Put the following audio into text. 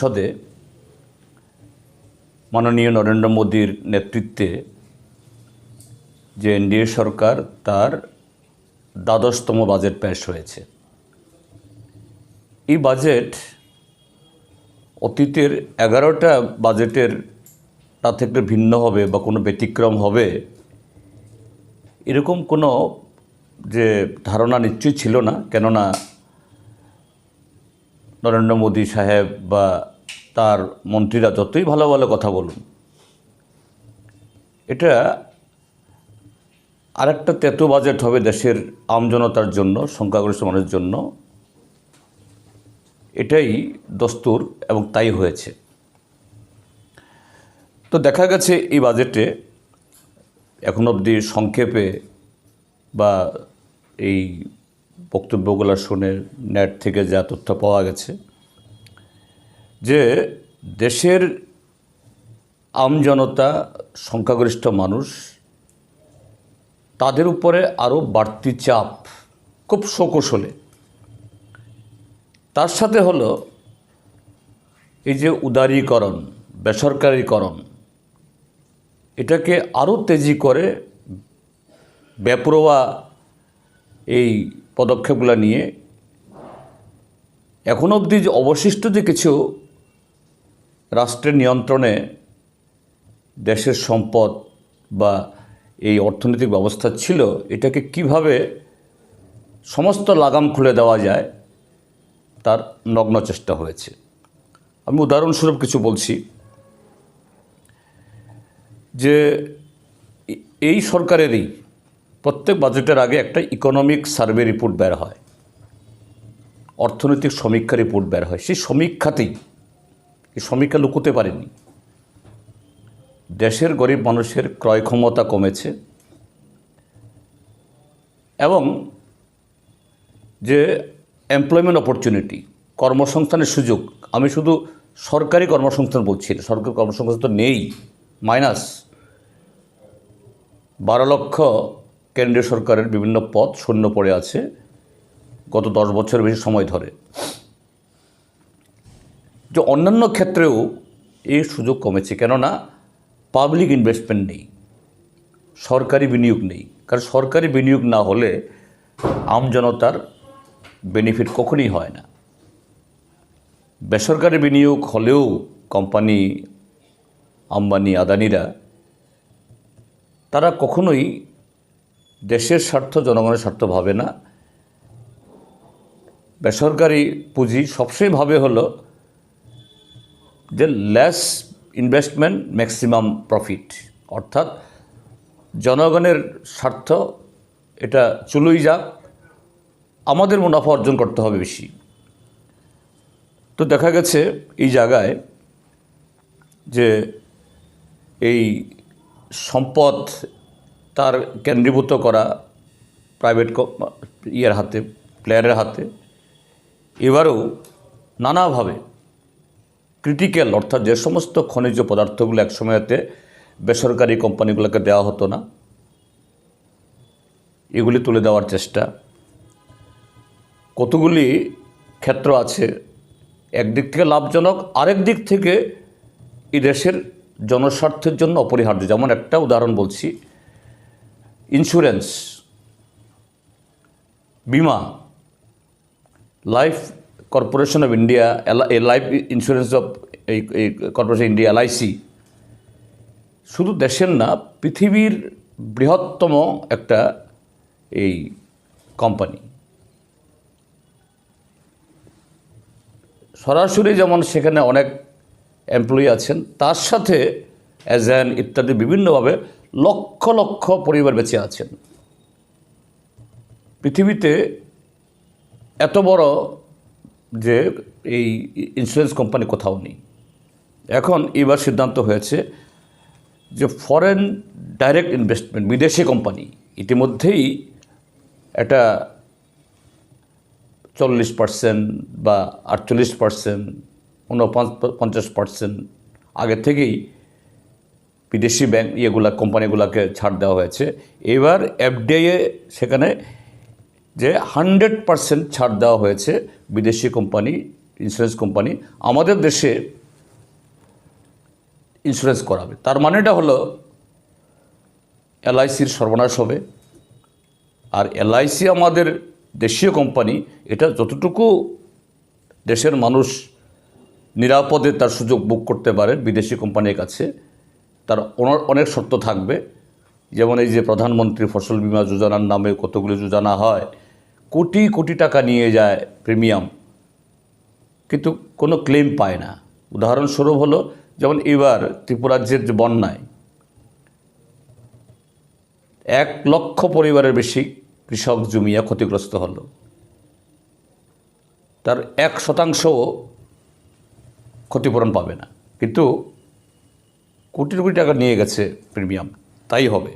সংসদে মাননীয় নরেন্দ্র মোদীর নেতৃত্বে যে এনডিএ সরকার, তার দ্বাদশতম বাজেট পেশ হয়েছে। এই বাজেট অতীতের এগারোটা বাজেটের তা থেকে ভিন্ন হবে বা কোনো ব্যতিক্রম হবে, এরকম কোনো যে ধারণা নিশ্চয়ই ছিল না। কেননা নরেন্দ্র মোদী সাহেব বা তার মন্ত্রীরা যতই ভালো ভালো কথা বলুন, এটা আরেকটা তেতো বাজেট হবে দেশের আমজনতার জন্য, সংখ্যাগরিষ্ঠ মানুষের জন্য। এটাই দস্তুর এবং তাই হয়েছে। তো দেখা গেছে এই বাজেটে এখন অবধি সংক্ষেপে বা এই বক্তব্যগুলো শুনে নেট থেকে যা তথ্য পাওয়া গেছে, যে দেশের আমজনতা সংখ্যাগরিষ্ঠ মানুষ, তাদের উপরে আরও বাড়তি চাপ, খুব সকৌশলে তার সাথে হলো এই যে উদারীকরণ, বেসরকারীকরণ, এটাকে আরও তেজি করে বেপরোয়া এই পদক্ষেপগুলো নিয়ে এখন অবধি যে অবশিষ্ট যে কিছু রাষ্ট্রের নিয়ন্ত্রণে দেশের সম্পদ বা এই অর্থনৈতিক ব্যবস্থা ছিল, এটাকে কীভাবে সমস্ত লাগাম খুলে দেওয়া যায়, তার নগ্ন চেষ্টা হয়েছে। আমি উদাহরণস্বরূপ কিছু বলছি। যে এই সরকারেরই প্রত্যেক বাজেটের আগে একটা ইকোনমিক সার্ভে রিপোর্ট বের হয়। অর্থনৈতিক সমীক্ষা রিপোর্ট বের হয়। সেই সমীক্ষাতেই, এই সমীক্ষা লুকোতে পারেনি। দেশের গরিব মানুষের ক্রয় ক্ষমতা কমেছে। এবং যে এমপ্লয়মেন্ট অপরচুনিটি কর্মসংস্থানের সুযোগ, আমি শুধু সরকারি কর্মসংস্থান বলছি না, সরকারি কর্মসংস্থান তো নেই মাইনাস বারো লক্ষ কেন্দ্রীয় সরকারের বিভিন্ন পদ শূন্য পড়ে আছে গত দশ বছর বেশি সময় ধরে। যে অন্যান্য ক্ষেত্রেও এই সুযোগ কমেছে, কেননা পাবলিক ইনভেস্টমেন্ট নেই, সরকারি বিনিয়োগ নেই। কারণ সরকারি বিনিয়োগ না হলে আমজনতার বেনিফিট কখনই হয় না। বেসরকারি বিনিয়োগ হলেও কোম্পানি আম্বানি, আদানিরা, তারা কখনোই দেশের স্বার্থ, জনগণের স্বার্থ ভাবে না। বেসরকারি পুঁজি সবসময় ভাবে হলো যে লেস ইনভেস্টমেন্ট ম্যাক্সিমাম প্রফিট অর্থাৎ জনগণের স্বার্থ, এটা চলুই যাক, আমাদের মুনাফা অর্জন করতে হবে বেশি। তো দেখা গেছে এই জায়গায় যে এই সম্পদ তার কেন্দ্রীভূত করা প্রাইভেট ইয়ের হাতে প্লেয়ারের হাতে। এবারেও নানাভাবে ক্রিটিক্যাল অর্থাৎ যে সমস্ত খনিজ পদার্থগুলো একসময়তে বেসরকারি কোম্পানিগুলোকে দেওয়া হতো না, এগুলি তুলে দেওয়ার চেষ্টা। কতগুলি ক্ষেত্র আছে, একদিক থেকে লাভজনক, আরেক দিক থেকে এই দেশের জনস্বার্থের জন্য অপরিহার্য। যেমন একটা উদাহরণ বলছি ইন্স্যুরেন্স বিমা life corporation of India life insurance of এই কর্পোরেশন ইন্ডিয়া এলআইসি শুধু দেশের না, পৃথিবীর বৃহত্তম একটা এই কোম্পানি সরাসরি যেমন সেখানে অনেক এমপ্লয়ি আছেন, তার সাথে অ্যাজ অ্যান ইত্যাদি বিভিন্নভাবে লক্ষ লক্ষ পরিবার বেঁচে আছেন। পৃথিবীতে এত বড় যে এই ইন্স্যুরেন্স কোম্পানি কোথাও নেই। এখন এবার সিদ্ধান্ত হয়েছে যে ফরেন ডাইরেক্ট ইনভেস্টমেন্ট বিদেশি কোম্পানি ইতিমধ্যেই এটা চল্লিশ পার্সেন্ট বা আটচল্লিশ পার্সেন্ট পঞ্চাশ পার্সেন্ট আগে থেকেই বিদেশি ব্যাংক ইয়েগুলা কোম্পানিগুলোকে ছাড় দেওয়া হয়েছে। এবার এফডিআইয়ে সেখানে যে হান্ড্রেড পার্সেন্ট ছাড় দেওয়া হয়েছে বিদেশি কোম্পানি ইন্স্যুরেন্স কোম্পানি আমাদের দেশে ইন্স্যুরেন্স করাবে। তার মানেটা হলো এলআইসির সর্বনাশ হবে। আর এলআইসি আমাদের দেশীয় কোম্পানি এটা যতটুকু দেশের মানুষ নিরাপদে তার সুযোগ বুক করতে পারে বিদেশি কোম্পানির কাছে তার অন- অনেক শর্ত থাকবে। যেমন এই যে প্রধানমন্ত্রী ফসল বীমা যোজনার নামে কতগুলো যোজনা হয়, কোটি কোটি টাকা নিয়ে যায় প্রিমিয়াম, কিন্তু কোনো ক্লেম পায় না। উদাহরণস্বরূপ হলো, যেমন এবার ত্রিপুরাজ্যের যে বন্যায়, এক লক্ষ পরিবারের বেশি কৃষক জমিয়া ক্ষতিগ্রস্ত হল। তার এক শতাংশও ক্ষতিপূরণ পাবে না। কিন্তু কোটি কোটি টাকা নিয়ে গেছে প্রিমিয়াম তাই হবে।